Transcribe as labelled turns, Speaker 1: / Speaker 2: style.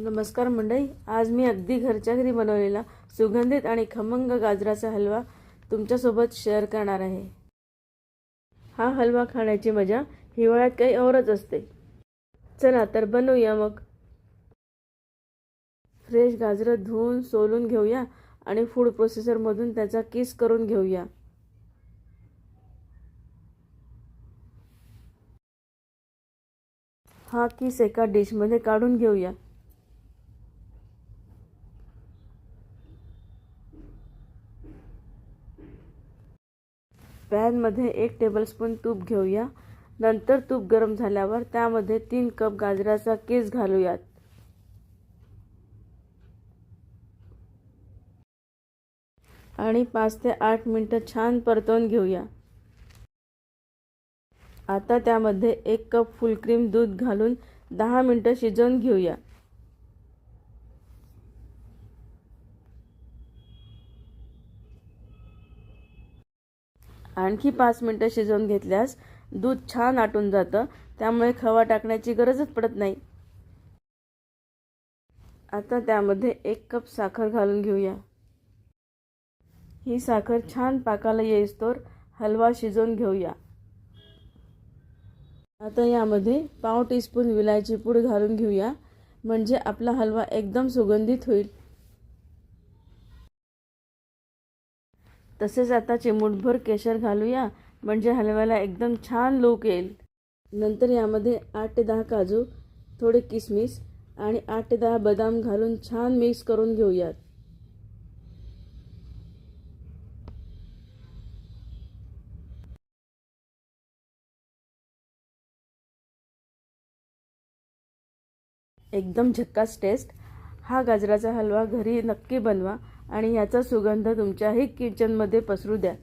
Speaker 1: नमस्कार मंडळी आज मी अगदी घरच्या घरी बनवलेला सुगंधित आणि खमंग गाजराचा हलवा तुमच्यासोबत शेअर करणार आहे. हा हलवा खाण्याची मजा हिवाळ्यात काही औरच असते. चला तर बनवूया मग. फ्रेश गाजरं धुवून सोलून घेऊया आणि फूड प्रोसेसरमधून त्याचा किस करून घेऊया. हा किस एका डिशमध्ये काढून घेऊया. पॅनमध्ये एक टेबलस्पून तूप घेऊया. नंतर तूप गरम झाल्यावर त्यामध्ये तीन कप गाजराचा केस घालूयात. आणि पाच ते आठ मिनटं छान परतवून घेऊया. आता त्यामध्ये एक कप फुलक्रीम दूध घालून दहा मिनटं शिजवून घेऊया. आणखी पाच मिनटं शिजवून घेतल्यास दूध छान आटून जातं. त्यामुळे खवा टाकण्याची गरजच पडत नाही. आता त्यामध्ये एक कप साखर घालून घेऊया. ही साखर छान पाकाला येईस्तोवर हलवा शिजवून घेऊया. आता यामध्ये पाव टीस्पून विलायची पूड घालून घेऊया. म्हणजे आपला हलवा एकदम सुगंधित होईल. तसेच आता चिमूटभर केशर घालूया. म्हणजे हलव्याला एकदम छान लूक येईल. नंतर यामध्ये आठ ते दहा काजू थोडे किसमिस आणि आठ ते दहा बदाम घालून छान मिक्स करून घेऊयात. एकदम झक्कास टेस्ट हा गाजराचा हलवा घरी नक्की बनवा. आणि ह्याचा सुगंध तुमच्याही किचनमध्ये पसरू द्या.